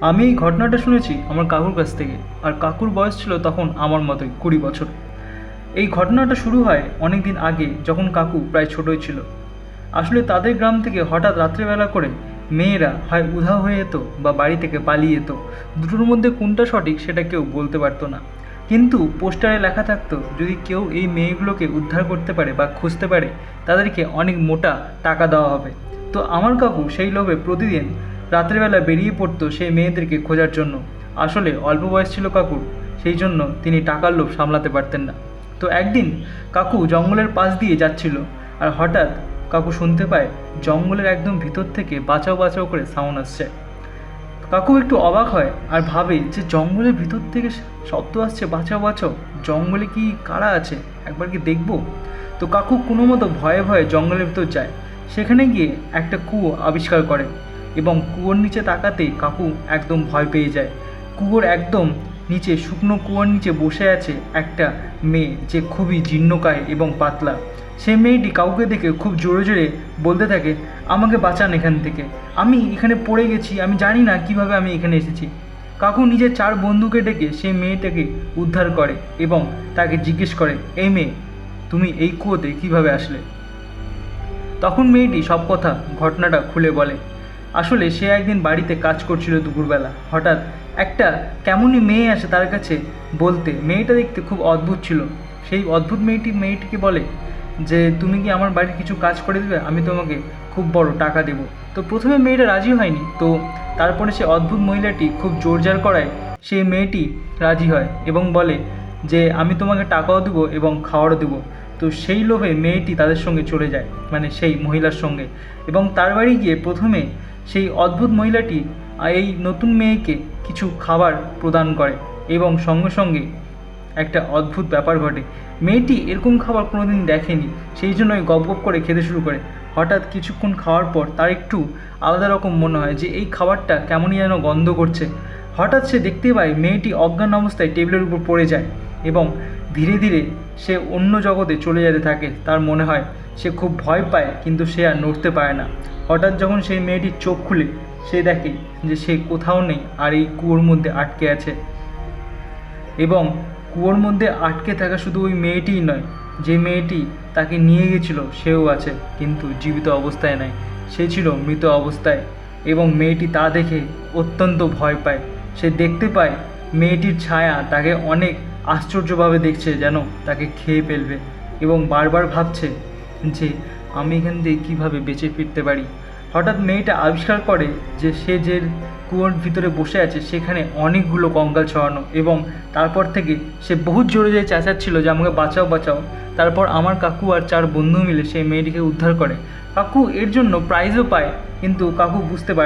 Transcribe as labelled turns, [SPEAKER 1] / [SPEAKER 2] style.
[SPEAKER 1] আমি এই ঘটনাটা শুনেছি আমার কাকুর কাছ থেকে। আর কাকুর বয়স ছিল তখন আমার মতোই, কুড়ি বছর। এই ঘটনাটা শুরু হয় অনেক দিন আগে, যখন কাকু প্রায় ছোটই ছিল। আসলে তাদের গ্রাম থেকে হঠাৎ রাত্রেবেলা করে মেয়েরা হয় উধাও হয়ে যেত বা বাড়ি থেকে পালিয়ে যেত। দুটোর মধ্যে কোনটা সঠিক সেটা কেউ বলতে পারতো না। কিন্তু পোস্টারে লেখা থাকতো, যদি কেউ এই মেয়েগুলোকে উদ্ধার করতে পারে বা খুঁজতে পারে, তাদেরকে অনেক মোটা টাকা দেওয়া হবে। তো আমার কাকু সেই লোভে প্রতিদিন রাত্রেবেলা বেরিয়ে পড়তো সেই মেয়েদেরকে খোঁজার জন্য। আসলে অল্প বয়স ছিল কাকুর, সেই জন্য তিনি টাকার লোভ সামলাতে পারতেন না। তো একদিন কাকু জঙ্গলের পাশ দিয়ে যাচ্ছিল আর হঠাৎ কাকু শুনতে পায় জঙ্গলের একদম ভিতর থেকে বাঁচাও বাঁচাও করে সাউন্ড আসছে। কাকু একটু অবাক হয় আর ভাবে যে জঙ্গলের ভিতর থেকে শব্দ আসছে, বাঁচাও বাঁচাও, জঙ্গলে কি কারা আছে? একবার কি দেখব? তো কাকু কোনো মতো ভয়ে ভয়ে জঙ্গলের ভিতর যায়। সেখানে গিয়ে একটা কুয়ো আবিষ্কার করে। এবং কুয়োর নিচে তাকাতেই কাকু একদম ভয় পেয়ে যায়। কুয়োর একদম নিচে শুকনো কুয়োর নিচে বসে আছে একটা মেয়ে যে খুবই জীর্ণকায় এবং পাতলা। সেই মেয়েটি কাউকে দেখে খুব জোরে জোরে বলতে থাকে, আমাকে বাঁচান এখান থেকে। আমি এখানে পড়ে গেছি, আমি জানি না কীভাবে আমি এখানে এসেছি। কাকু নিজের চার বন্ধুকে ডেকে সেই মেয়েটাকে উদ্ধার করে এবং তাকে জিজ্ঞেস করে, এই মেয়ে, তুমি এই কুয়োতে কীভাবে আসলে? তখন মেয়েটি সব কথা ঘটনাটা খুলে বলে। আসলে সে একদিন বাড়িতে কাজ করছিল দুপুরবেলা। হঠাৎ একটা কেমনই মেয়ে আসে তার কাছে বলতে, মেয়েটা দেখতে খুব অদ্ভুত ছিল। সেই অদ্ভুত মেয়েটি, মেয়েটিকে বলে, যে তুমি কি আমার বাড়ির কিছু কাজ করে দেবে? আমি তোমাকে খুব বড় টাকা দেবো। তো প্রথমে মেয়েটা রাজি হয়নি। তো তারপরে সে অদ্ভুত মহিলাটি খুব জোরজার করায় সেই মেয়েটি রাজি হয় এবং বলে যে, আমি তোমাকে টাকাও দেবো এবং খাওয়ারও দেবো। তো সেই লোভে মেয়েটি তাদের সঙ্গে চলে যায় মানে সেই মহিলার সঙ্গে। এবং তার বাড়ি গিয়ে প্রথমে সেই অদ্ভুত মহিলাটি এই নতুন মেয়েকে কিছু খাবার প্রদান করে এবং সঙ্গে সঙ্গে একটা অদ্ভুত ব্যাপার ঘটে। মেয়েটি এরকম খাবার কোনোদিন দেখেনি, সেই জন্যই গপ গপ করে খেতে শুরু করে। হঠাৎ কিছুক্ষণ খাওয়ার পর তার একটু আলাদা রকম মনে হয় যে এই খাবারটা কেমনই যেন গন্ধ করছে। হঠাৎ সে দেখতে পায় মেয়েটি অজ্ঞান অবস্থায় টেবিলের উপর পড়ে যায় এবং ধীরে ধীরে সে অন্য জগতে চলে যেতে থাকে, তার মনে হয় সে খুব ভয় পায়, কিন্তু সে আর নড়তে পারে না। হঠাৎ যখন সেই মেয়েটির চোখ খুলে, সে দেখে যে সে কোথাও নেই আর এই কুয়োর মধ্যে আটকে আছে। এবং কুয়োর মধ্যে আটকে থাকা শুধু ওই মেয়েটিই নয়, যে মেয়েটি তাকে নিয়ে গেছিল সেও আছে, কিন্তু জীবিত অবস্থায় নাই। সে ছিল মৃত অবস্থায় এবং মেয়েটি তা দেখে অত্যন্ত ভয় পায়। সে দেখতে পায় মেয়েটির ছায়া তাকে অনেক আশ্চর্যভাবে দেখছে, যেন তাকে খেয়ে ফেলবে এবং বারবার ভাবছে যে আমি এখান দিয়ে কীভাবে বেঁচে ফিরতে পারি? হঠাৎ মেয়েটা আবিষ্কার করে যে সে যে কুয়োর ভিতরে বসে আছে, সেখানে অনেকগুলো কঙ্কাল ছড়ানো এবং তারপর থেকে সে বহুত জোরে যে চেঁচাচ্ছিল যে আমাকে বাঁচাও বাঁচাও। তারপর আমার কাকু আর চার বন্ধু মিলে সেই মেয়েটিকে উদ্ধার করে। কাকু এর জন্য প্রাইজও পায়, কিন্তু কাকু বুঝতে পারে